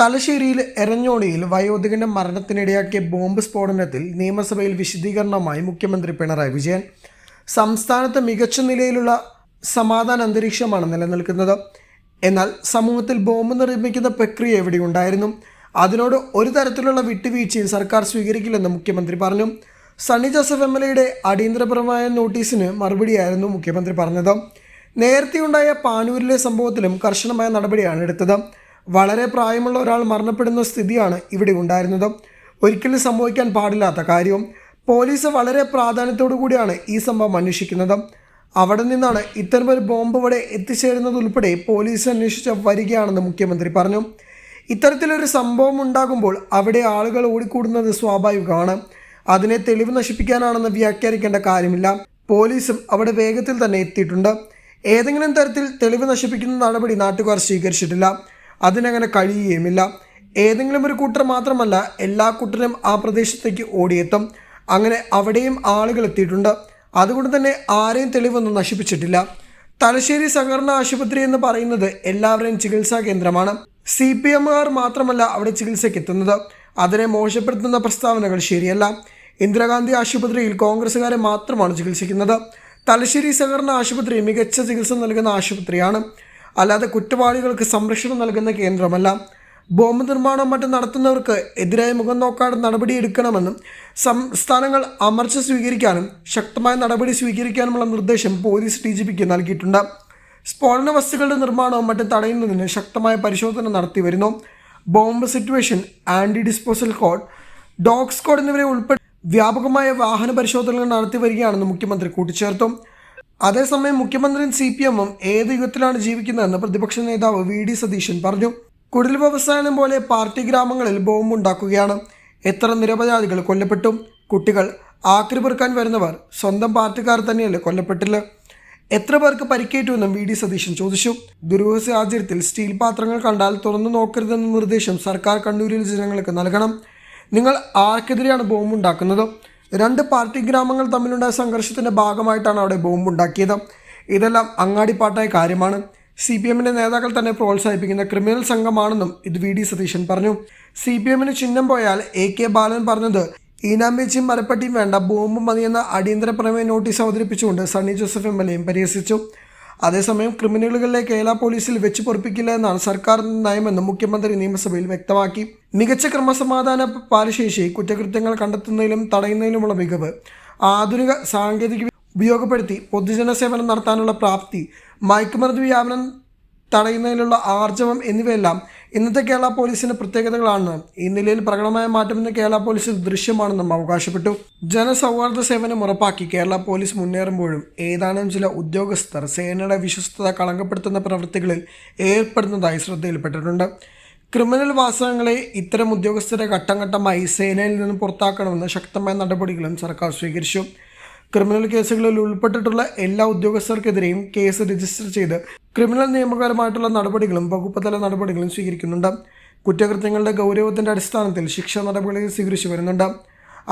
തലശ്ശേരിയിൽ എരഞ്ഞോണിയിൽ വയോധികന്റെ മരണത്തിനിടയാക്കിയ ബോംബ് സ്ഫോടനത്തിൽ നിയമസഭയിൽ വിശദീകരണവുമായി മുഖ്യമന്ത്രി പിണറായി വിജയൻ. സംസ്ഥാനത്ത് മികച്ച നിലയിലുള്ള സമാധാന അന്തരീക്ഷമാണ് നിലനിൽക്കുന്നത്. എന്നാൽ സമൂഹത്തിൽ ബോംബ് നിർമ്മിക്കുന്ന പ്രക്രിയ എവിടെയുണ്ടായിരുന്നു അതിനോട് ഒരു തരത്തിലുള്ള വിട്ടുവീഴ്ചയും സർക്കാർ സ്വീകരിക്കില്ലെന്ന് മുഖ്യമന്ത്രി പറഞ്ഞു. സണ്ണി ജോസഫ് എം എൽ എയുടെ അടിയന്തരപരമായ നോട്ടീസിന് മറുപടിയായിരുന്നു മുഖ്യമന്ത്രി പറഞ്ഞത്. നേരത്തെയുണ്ടായ പാനൂരിലെ സംഭവത്തിലും കർശനമായ നടപടിയാണ് എടുത്തത്. വളരെ പ്രായമുള്ള ഒരാൾ മരണപ്പെടുന്ന സ്ഥിതിയാണ് ഇവിടെ ഉണ്ടായിരുന്നത്. ഒരിക്കലും സംഭവിക്കാൻ പാടില്ലാത്ത കാര്യവും പോലീസ് വളരെ പ്രാധാന്യത്തോടു കൂടിയാണ് ഈ സംഭവം അന്വേഷിക്കുന്നത്. അവിടെ നിന്നാണ് ഇത്തരമൊരു ബോംബ് ഇവിടെ എത്തിച്ചേരുന്നത് ഉൾപ്പെടെ പോലീസ് അന്വേഷിച്ച് വരികയാണെന്ന് മുഖ്യമന്ത്രി പറഞ്ഞു. ഇത്തരത്തിലൊരു സംഭവം ഉണ്ടാകുമ്പോൾ അവിടെ ആളുകൾ ഓടിക്കൂടുന്നത് സ്വാഭാവികമാണ്. അതിനെ തെളിവ് നശിപ്പിക്കാനാണെന്ന് വ്യാഖ്യാനിക്കേണ്ട കാര്യമില്ല. പോലീസും അവിടെ വേഗത്തിൽ തന്നെ എത്തിയിട്ടുണ്ട്. ഏതെങ്കിലും തരത്തിൽ തെളിവ് നശിപ്പിക്കുന്ന നടപടി നാട്ടുകാർ സ്വീകരിച്ചിട്ടില്ല. അതിനങ്ങനെ കഴിയുകയുമില്ല. ഏതെങ്കിലും ഒരു കൂട്ടർ മാത്രമല്ല എല്ലാ കൂട്ടരും ആ പ്രദേശത്തേക്ക് ഓടിയെത്തും. അങ്ങനെ അവിടെയും ആളുകൾ എത്തിയിട്ടുണ്ട്. അതുകൊണ്ട് തന്നെ ആരെയും തെളിവൊന്നും നശിപ്പിച്ചിട്ടില്ല. തലശ്ശേരി സഹകരണ ആശുപത്രി എന്ന് പറയുന്നത് എല്ലാവരെയും ചികിത്സാ കേന്ദ്രമാണ്. സി പി എമ്മുകാർ മാത്രമല്ല അവിടെ ചികിത്സയ്ക്ക് എത്തുന്നത്. അതിനെ മോശപ്പെടുത്തുന്ന പ്രസ്താവനകൾ ശരിയല്ല. ഇന്ദിരാഗാന്ധി ആശുപത്രിയിൽ കോൺഗ്രസ്സുകാരെ മാത്രമാണ് ചികിത്സിക്കുന്നത്. തലശ്ശേരി സഹകരണ ആശുപത്രി മികച്ച ചികിത്സ നൽകുന്ന ആശുപത്രിയാണ്. അല്ലാതെ കുറ്റവാളികൾക്ക് സംരക്ഷണം നൽകുന്ന കേന്ദ്രമല്ല. ബോംബ് നിർമ്മാണം മറ്റും നടത്തുന്നവർക്ക് എതിരായ മുഖം നോക്കാതെ നടപടിയെടുക്കണമെന്നും സംസ്ഥാനങ്ങൾ അമർച്ച സ്വീകരിക്കാനും ശക്തമായ നടപടി സ്വീകരിക്കാനുമുള്ള നിർദ്ദേശം പോലീസ് ഡി ജി പിക്ക് നൽകിയിട്ടുണ്ട്. സ്ഫോടന വസ്തുക്കളുടെ നിർമ്മാണവും മറ്റും തടയുന്നതിന് ശക്തമായ പരിശോധന നടത്തി വരുന്നു. Bomb situation anti disposal code dog squad എന്നിവരെ ഉൾപ്പെടെ വ്യാപകമായ വാഹന പരിശോധനകൾ നടത്തി വരികയാണെന്ന് മുഖ്യമന്ത്രി കൂട്ടിച്ചേർത്തു. അതേസമയം മുഖ്യമന്ത്രിയും സി പി എമ്മും ഏത് യുഗത്തിലാണ് ജീവിക്കുന്നതെന്ന് പ്രതിപക്ഷ നേതാവ് വി ഡി സതീശൻ പറഞ്ഞു. കുടിൽ വ്യവസായം പോലെ പാർട്ടി ഗ്രാമങ്ങളിൽ ബോംബ് ഉണ്ടാക്കുകയാണ്. എത്ര നിരപരാധികൾ കൊല്ലപ്പെട്ടു. കുട്ടികൾ ആക്രി പെറുക്കാൻ വരുന്നവർ സ്വന്തം പാർട്ടിക്കാർ തന്നെയല്ലേ കൊല്ലപ്പെട്ടില്ല. എത്ര പേർക്ക് പരിക്കേറ്റുവെന്നും വി ഡി സതീശൻ ചോദിച്ചു. ദുരൂഹ സാഹചര്യത്തിൽ സ്റ്റീൽ പാത്രങ്ങൾ കണ്ടാൽ തുറന്നു നോക്കരുതെന്ന നിർദ്ദേശം സർക്കാർ കണ്ണൂരിൽ ജനങ്ങൾക്ക് നൽകണം. നിങ്ങൾ ആർക്കെതിരെയാണ് ബോംബ് ഉണ്ടാക്കുന്നത്? രണ്ട് പാർട്ടി ഗ്രാമങ്ങൾ തമ്മിലുണ്ടായ സംഘർഷത്തിന്റെ ഭാഗമായിട്ടാണ് അവിടെ ബോംബ് ഉണ്ടാക്കിയത് ഇതെല്ലാം അങ്ങാടിപ്പാട്ടായ കാര്യമാണ്. സി പി എമ്മിന്റെ നേതാക്കൾ തന്നെ പ്രോത്സാഹിപ്പിക്കുന്ന ക്രിമിനൽ സംഘമാണെന്നും ഇത് വി ഡി സതീശൻ പറഞ്ഞു. സി പി എമ്മിന് ചിഹ്നം പോയാൽ എ കെ ബാലൻ പറഞ്ഞത് ഈനാമ്പേച്ചിയും മരപ്പട്ടിയും വേണ്ട ബോംബ് മതിയെന്ന അടിയന്തര പ്രമേയ നോട്ടീസ് അവതരിപ്പിച്ചുകൊണ്ട് സണ്ണി ജോസഫ് എം എൽ എയും പരിഹസിച്ചു. അതേസമയം ക്രിമിനലുകളെ കേരള പോലീസിൽ വെച്ച് പൊറപ്പിക്കില്ല എന്നാണ് സർക്കാർ നയമെന്ന് മുഖ്യമന്ത്രി നിയമസഭയിൽ വ്യക്തമാക്കി. മികച്ച ക്രമസമാധാന പാലശേഷി കുറ്റകൃത്യങ്ങൾ കണ്ടെത്തുന്നതിലും തടയുന്നതിലുമുള്ള മികവ് ആധുനിക സാങ്കേതിക ഉപയോഗപ്പെടുത്തി പൊതുജന സേവനം നടത്താനുള്ള പ്രാപ്തി മയക്കുമരുന്ന് വ്യാപനം തടയുന്നതിലുള്ള ആർജവം എന്നിവയെല്ലാം ഇന്നത്തെ കേരള പോലീസിന്റെ പ്രത്യേകതകളാണ്. ഈ നിലയിൽ പ്രകടമായ മാറ്റം ഇന്ന് കേരള പോലീസിൽ ദൃശ്യമാണെന്നും അവകാശപ്പെട്ടു. ജനസൗഹാർദ്ദ സേവനം ഉറപ്പാക്കി കേരള പോലീസ് മുന്നേറുമ്പോഴും ഏതാനും ചില ഉദ്യോഗസ്ഥർ സേനയുടെ വിശ്വസ്തത കളങ്കപ്പെടുത്തുന്ന പ്രവൃത്തികളിൽ ഏർപ്പെടുന്നതായി ശ്രദ്ധയിൽപ്പെട്ടിട്ടുണ്ട്. ക്രിമിനൽ വാസകങ്ങളെ ഇത്തരം ഉദ്യോഗസ്ഥരെ ഘട്ടം ഘട്ടമായി സേനയിൽ നിന്ന് പുറത്താക്കണമെന്ന് ശക്തമായ നടപടികളും സർക്കാർ സ്വീകരിച്ചു. ക്രിമിനൽ കേസുകളിൽ ഉൾപ്പെട്ടിട്ടുള്ള എല്ലാ ഉദ്യോഗസ്ഥർക്കെതിരെയും കേസ് രജിസ്റ്റർ ചെയ്ത് ക്രിമിനൽ നിയമപരമായിട്ടുള്ള നടപടികളും വകുപ്പുതല നടപടികളും സ്വീകരിക്കുന്നുണ്ട്. കുറ്റകൃത്യങ്ങളുടെ ഗൗരവത്തിന്റെ അടിസ്ഥാനത്തിൽ ശിക്ഷാ നടപടികൾ സ്വീകരിച്ചു വരുന്നുണ്ട്.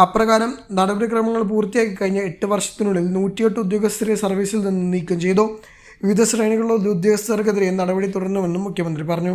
അപ്രകാരം നടപടിക്രമങ്ങൾ പൂർത്തിയാക്കി കഴിഞ്ഞ എട്ട് വർഷത്തിനുള്ളിൽ നൂറ്റിയെട്ട് ഉദ്യോഗസ്ഥരെ സർവീസിൽ നിന്ന് നീക്കം ചെയ്തു. വിവിധ ശ്രേണികളിലുള്ള ഉദ്യോഗസ്ഥർക്കെതിരെ നടപടി തുടരുന്നുവെന്നും മുഖ്യമന്ത്രി പറഞ്ഞു.